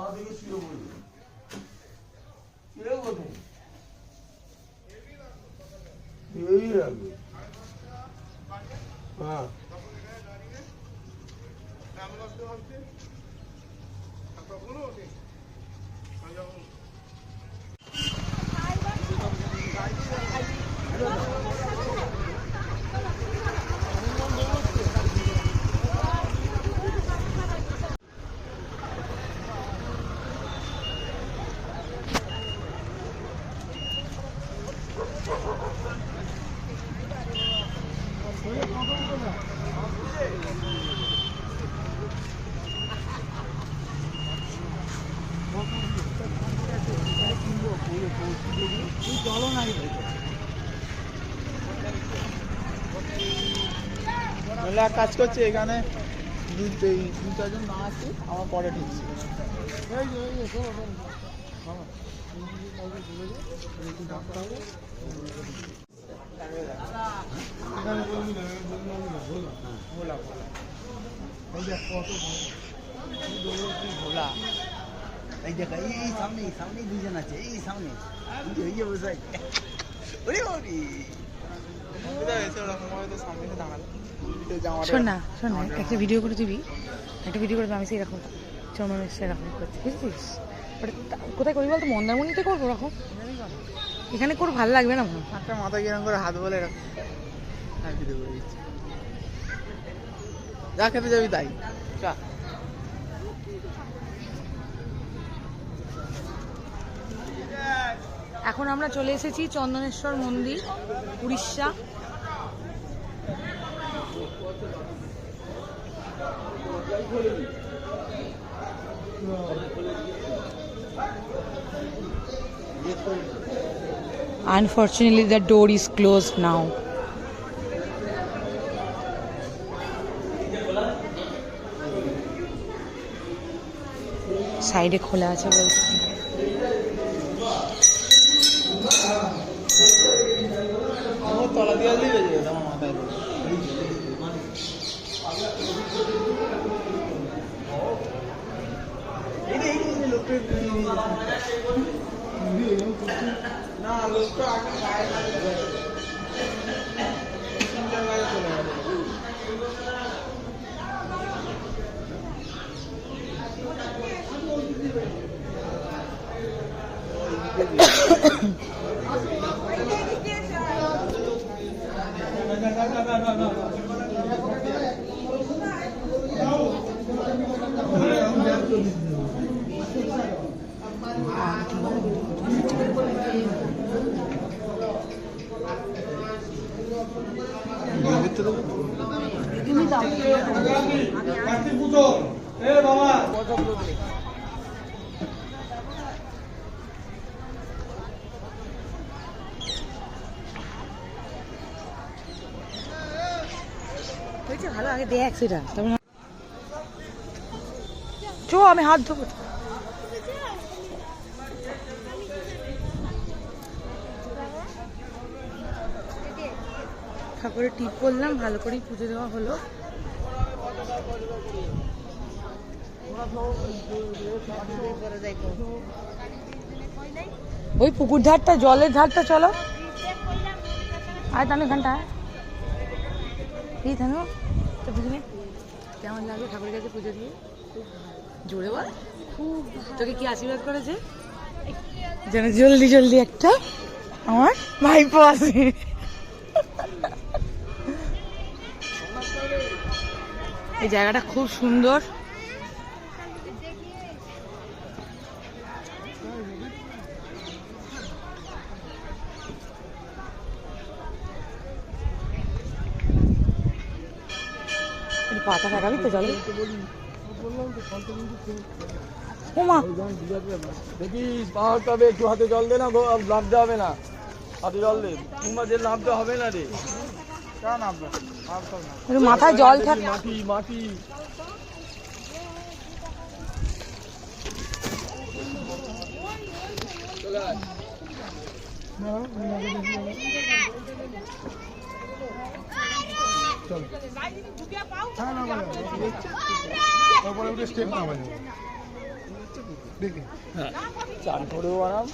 পড়বে। কে এই রাখবে হ্যাঁ। নাহলে এক কাজ করছে এখানে। দু চারজন না আছে আমার পরে ঠিকছে ভোলা ভোলা। এই দেখ এই দেখো এই এই সামনে সামনে দুজন আছে এই সামনে। এই যে- বসে। ওরে ওরে শোন না শোন না একটা ভিডিও করে দিবি। একটা ভিডিও করে আমি সেরকম চমন সেরকম করছি বুঝছিস? ওটা কোথায় করবি বলতো? মন্দারমণিতে করব ওরকম? এখানে করব ভালো লাগবে না মনে একটা মাথা কিরম করে হাত বলে এরকম। হ্যাঁ ভিডিও করে দিচ্ছি। যা খেতে যাবি তাই। চা এখন আমরা চলে এসেছি চন্দনেশ্বর মন্দির Orissa Unfortunately, the door is closed now. সাইডে খোলা আছে বলছে তলা দিয়ে আসলেই বেজে আমার মাথায় যে, যে, যে লোকটা নিয়ে নিয়েছে। না লোকটা আগে গায়ে লাগে তিনটার গায়ে চলে চো, আমি হাত ধোবো। ঠাকুরের টিপ করলাম, ভালো করেই পুজো দেওয়া হলো। ওই পুকুর ধারটা, জলের ধারটা চলো। আয় তাহলে আয়। এই থানো তো বুঝলি কেমন লাগল ঠাকুরের কাছে পুজো দিয়ে? জোরে বল। খুব তোকে কি আশীর্বাদ করেছে? যেন জলদি জলদি একটা আমার ভাইপো আছে এই জায়গাটা খুব সুন্দর। পাতা লাগাবি তো জলে ওমা দেখিস পাহাড় তবে একটু হাতে জল দে না গো নামতে হবে না হাতে জল দে তোমার যে নামতে হবে না রে মাথায় জল থাক মাটি মাটি তারপরে উঠে হ্যাঁ। চান করেও আরাম